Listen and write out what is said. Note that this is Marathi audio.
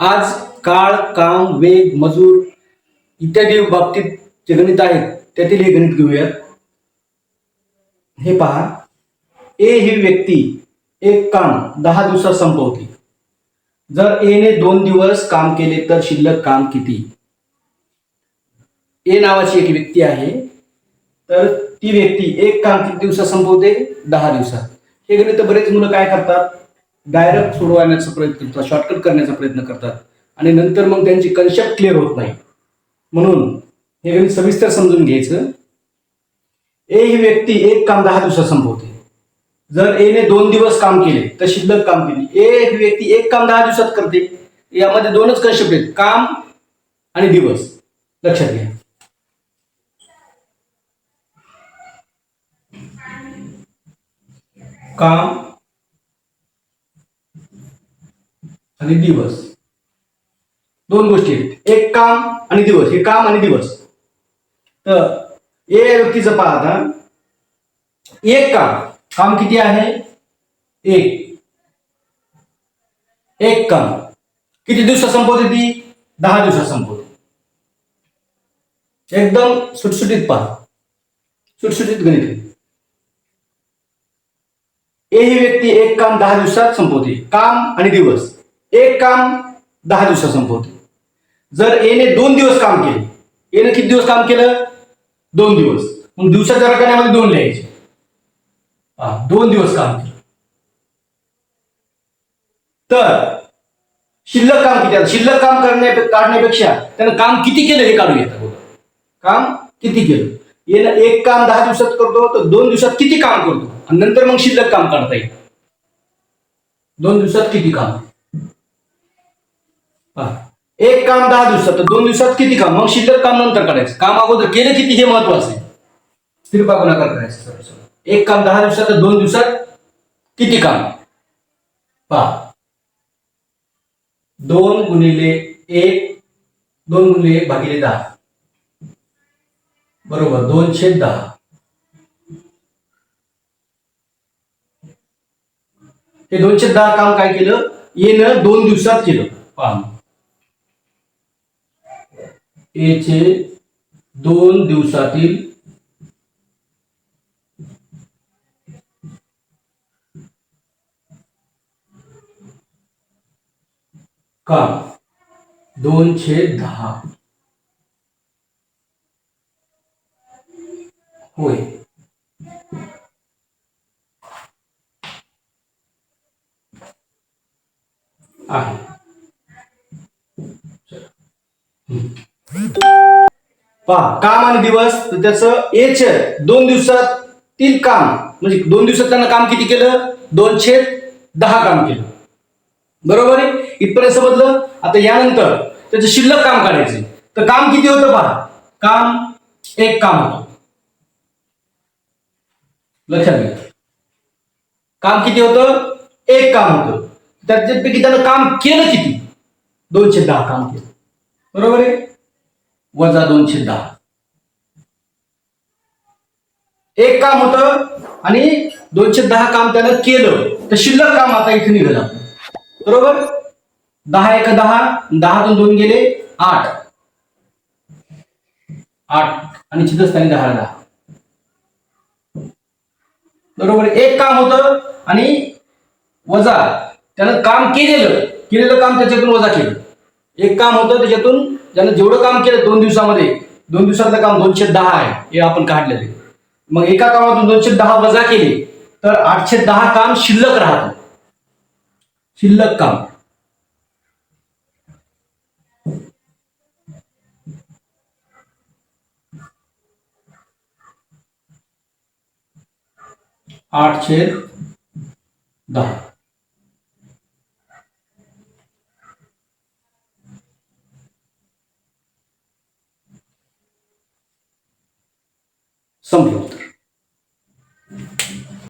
आज काळ काम वेग मजूर इत्यादी बाबतीत जे गणित आहेत त्यातील हे गणित घेऊयात. हे पहा. ए ही व्यक्ती एक काम दहा दिवसात संपवते. जर ए ने दोन दिवस काम केले तर शिल्लक काम किती? ए नावाची एक व्यक्ती आहे तर ती व्यक्ती एक काम किती दिवसात संपवते? दहा दिवसात. हे गणित बरेच मुलं काय करतात? डायरेक्ट सोडवण्याचा प्रयत्न करतात शॉर्टकट करण्याचा प्रयत्न करतात. आणि नंतर मग त्यांची कन्सेप्ट क्लिअर होत नाही. म्हणून हे गणित सविस्तर समजून घ्यायचं. ए ही व्यक्ती एक काम दहा दिवसात संपवते. जर ए ने दोन दिवस काम केले तर शिल्लक काम केली. ए ही व्यक्ती एक काम दहा दिवसात करते. यामध्ये दोनच कन्सेप्ट आहेत. काम आणि दिवस. लक्षात घ्या. काम आणि दिवस. दोन गोष्टी आहेत. एक काम आणि दिवस. हे काम आणि दिवस. तर ए या व्यक्तीचं पाहता आता. एक काम. काम किती आहे? एक. एक काम. किती दिवसात संपवते ती? दहा दिवसात संपवते. एकदम सुटसुटीत पहा. सुटसुटीत गणित. ए ही व्यक्ती एक काम दहा दिवसात संपवते. काम आणि दिवस. एक काम दहा दिवसात संपवते. जर एने दोन दिवस काम केले एने किती दिवस काम केलं? दोन दिवस. मग दिवसाच्या रकान्यामध्ये दोन लिहायचे. हा, दोन दिवस काम केलं. तर शिल्लक काम किती शिल्लक काम करण्या काढण्यापेक्षा त्यानं काम किती केलं हे काढून घेतात काम किती केलं? येणं एक काम दहा दिवसात करतो तर दोन दिवसात किती काम करतो? आणि नंतर मग शिल्लक काम काढता येईल. दोन दिवसात किती काम? एक काम दहा दिवसात तर दोन दिवसात किती काम? मग शिल्लक काम नंतर करायचं. काम अगोदर केलं किती हे महत्वाचं आहे. स्थिर गुणाकार करायचं सरळ सरळ. एक काम दहा दिवसात दोन दिवसात किती काम? पहा. दोन गुणिले एक दोन गुणिले एक भागिले दहा. बरोबर दोनशे दहा. हे दोनशे दहा काम काय केलं? येणं दोन दिवसात केलं. पहा. एचे दोन दिवसातील काम दोनशे दहा. होय. आहे. पहा काम आणि दिवस तर त्याचं एच दोन दिवसातील काम. म्हणजे दोन दिवसात त्यानं काम किती केलं? दोनशे दहा काम केलं. बरोबर आहे? इथपर्यंत समजलं आता यानंतर त्याचं शिल्लक काम काढायचं. तर काम किती होतं पहा? काम एक काम होतं. लक्षात घ्या. काम किती होतं? एक काम होतं. त्याच्यापैकी त्यानं काम केलं किती? दोनशे दहा काम केलं. बरोबर आहे? वजा दोनशे दहा. एक काम होतं आणि दोनशे दहा काम त्यानं केलं तर शिल्लक काम आता इथे निघालं. बरोबर? दहा एक दहा दहातून दोन गेले आठ. आठ. आणि चित्रस्थानी दहा दहा. बरोबर? एक काम होतं आणि वजा. त्यानं काम केलेलं केलेलं काम त्याच्यातून वजा केलं. एक काम होतं त्याच्यातून ज्यानं जेवढं काम केलं दोन दिवसामध्ये दोन दिवसातलं काम दोनशे दहा आहे हे आपण काढलेले मग एका कामातून दोनशे दहा वजा केले तर आठशे दहा काम शिल्लक राहतं. शिल्लक काम. आठशे दहा. 什么样的？